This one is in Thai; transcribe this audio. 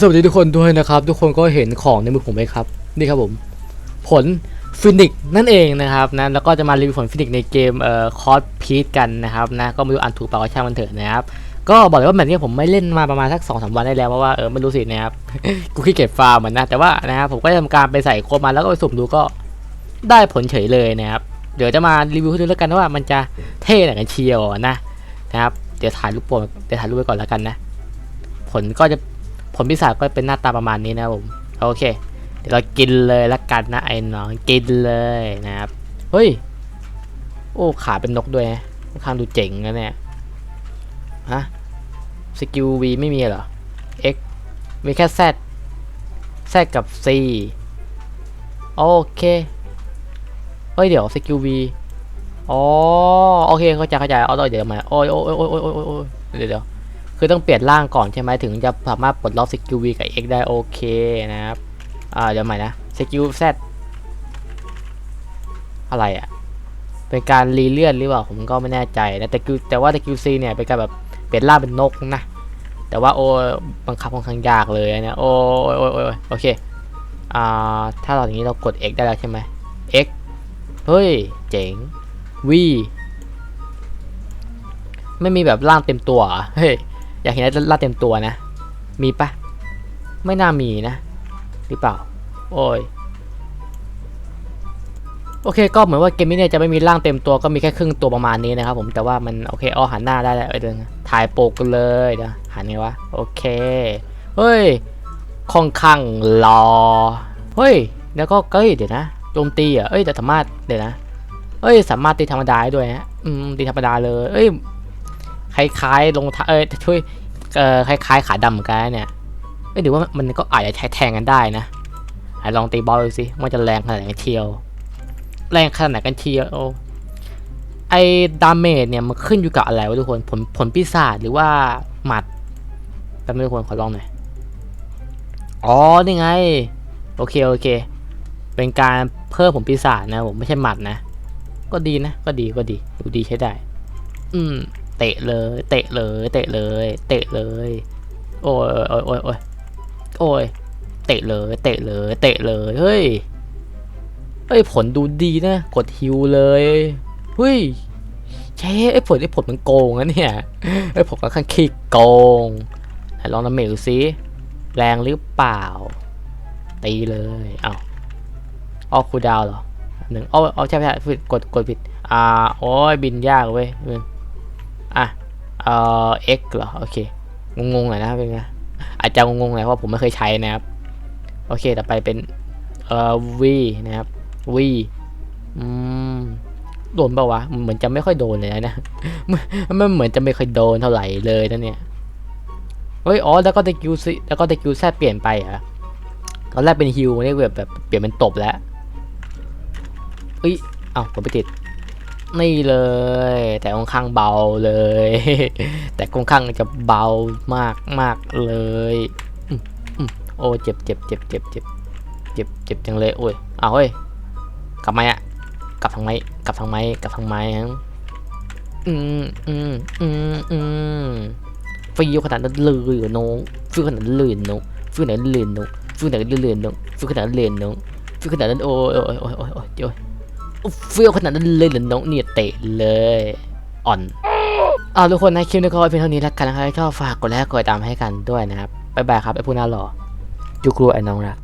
สวัสดีทุกคนด้วยนะครับ ทุกคนก็เห็นของในมือผมไหมครับ นี่ครับผม ผลฟินิกนั่นเองนะครับนะแล้วก็จะมารีวิวผลฟินิกในเกมเอ่อคอร์สพีทกันนะครับนะก็ไม่รู้อ่านถูกเปล่าก็ช่างมันเถอะนะครับก็บอกเลยว่าแบบนี้ผมไม่เล่นมาประมาณสักสองสามวันได้แล้วเพราะว่าเออไม่รู้สินะครับกูขี้เกียจฟาร์มเหมือนนะแต่ว่านะครับผมก็ทำการไปใส่โคมาแล้วก็ไปสุ่มดูก็ได้ผลเฉยเลยนะครับเดี๋ยวจะมารีวิวให้ดูแล้วกันว่ามันจะเท่ไหนกันเชียวนะนะครับเดี๋ยวถ่ายรูปโปรเดี๋ยวถ่ายรูปไว้ก่อนแล้วกันนะ ผลก็จะ ผลพิศาจก็เป็นหน้าตาประมาณนี้นะครับผมโอเค เดี๋ยวเรากินเลยละกันนะไอ้น้องกินเลยนะครับเฮ้ยโอ้ขาเป็นนกด้วยนะค่อนข้างดูเจ๋งนะเนี่ยฮะสกิล V ไม่มีเหรอ X มีแค่ Z Z กับ C โอเค เฮ้ยเดี๋ยวสกิล V อ๋อโอเคเข้าใจเข้าใจเอาต่อเดี๋ยวมาโอ้ยโอ้ยโอ้ยโอ้ยโอ้ยโอ้ยเดี๋ยวเดี๋ยว คือต้องเปลี่ยนร่างก่อนใช่ไหมถึงจะสามารถปลดล็อกสกิล V กับ X ได้โอเคนะครับ อ่าเดี๋ยวใหม่นะสกิล Z อะไรอะ่ะ เป็นการรีเลื่อนหรือเปล่าผมก็ไม่แน่ใจนะแต่คือแต่ว่าสกิล C เนี่ยเป็นการแบบเปลี่ยนร่างเป็นนกนะ แต่ว่าโอ้บังคับค่อนข้างยากเลยนะโอ้ยโอ้ยโอ้ยโอ้ยโอเคอ่าถ้าเราอย่างนี้เรากด X ได้แล้วใช่ไหม X เฮ้ย เจ๋ง V ไม่มีแบบร่างเต็มตัวเฮ้ย อยากเห็นร่าเต็มตัวนะ มีปะไม่น่ามีนะ หรือเปล่า โอ้ย โอเค ก็เหมือนว่าเกมนี้เนี่ยจะไม่มีร่างเต็มตัวก็มีแค่ครึ่งตัวประมาณนี้นะครับผมแต่ว่ามันโอเคเอหันหน้าได้แล้วเออเดินถ่ายโปกกันเลยเดี๋ยวหันไงวะโอเคเฮ้ยค่อนข้างรอเฮ้ยแล้วก็เอ้ยเดี๋ยวนะโจมตีอะเอ้ยแต่สามารถเดี๋ยวนะเอ้ยสามารถตีธรรมดาได้ด้วยฮะอืมตีธรรมดาเลยเอ้ย คล้ายๆลงเท้าเอ้ยช่วยเอ่อคล้ายๆ ขาดำเหมือนกันเนี่ยเอ้ยหรือว่ามันก็อาจจะใช้แทงกันได้นะไหนลองตีบอลดูสิว่าจะแรงขนาดไหนกันเชียว แรงขนาดไหนกันเชียวไอ้ดาเมจเนี่ยมันขึ้นอยู่กับอะไรวะทุกคนผลผลปีศาจหรือว่าหมัดแป๊บนึงทุกคนขอลองหน่อยอ๋อนี่ไง โอเคโอเค เป็นการเพิ่มผลปีศาจนะผมไม่ใช่หมัดนะ ก็ดีนะ ก็ดีก็ดีดูดีใช้ได้ อืม เตะเลย เตะเลย เตะเลย เตะเลย โอ้ยโอ้ยโอ้ยโอ้ยโอ้ยเตะเลย เตะเลย เตะเลย เฮ้ย เฮ้ย ผลดูดีนะ กดฮิวเลย เฮ้ยเช่ไอ้ผลไอ้ผลมันโกงนะเนี่ย ไอ้ผลก็ค่อนข้างขี้โกงไหนลองน้ำเมจดูซิ แรงหรือเปล่า ตีเลย เอาออคูดาวเหรอหนึ่งเอาเอาใช่ใช่ผิดกด กดผิด อ่า โอ้ยบินยากเว้ย อะเอ่อ X เหรอ โอเค งงๆหน่อยนะเป็นไงอาจจะงงๆหน่อยเพราะผมไม่เคยใช้นะครับ โอเค ต่อไปเป็นเอ่อ V นะครับ V อืมโดนเปล่าวะ เหมือนจะไม่ค่อยโดนเลยนะมันเหมือนจะไม่ค่อยโดนเท่าไหร่เลยนะเนี่ย เฮ้ย อ๋อ แล้วก็ตะคิวซแล้วก็ตะคิวแซดเปลี่ยนไปอะตอนแรกเป็นฮิวนี่แบบแบบเปลี่ยนเป็นตบแล้วเอ้ย เอ้าผมไปติด นี่เลย แต่ค่อนข้างเบาเลย แต่ค่อนข้างจะเบามากมากเลยโอ้เจ็บเจ็บเจ็บเจ็บเจ็บเจ็บเจ็บจังเลยโอ้ยเอาเฮ้ยกลับไหมอะกลับทางไหมกลับทางไหมกลับทางไหมฮะอืมอืมอืมอืมฟิวขนาดนั้นเลยน้องฟิวขนาดนั้นเลยน้องฟิวขนาดนั้นเลยน้องฟิวขนาดนั้นเลยน้องฟิวขนาดนั้นเลยน้องฟิวขนาดนั้นโอ้ยโอ้ยโอ้ยโอ้ยโอ้ยโอ้ย เฟี้ยวขนาดนั้นเลยเหรอน้องเนี่ยเตะเลยอ่อนเอาทุกคนนะคลิปนี้ก็เพียงเท่านี้แล้วกันนะครับชอบฝากกดไลค์กดติดตามให้กันด้วยนะครับบ๊ายบายครับไอ้ผู้น่าหล่อจุกรูไอ้น้องรัก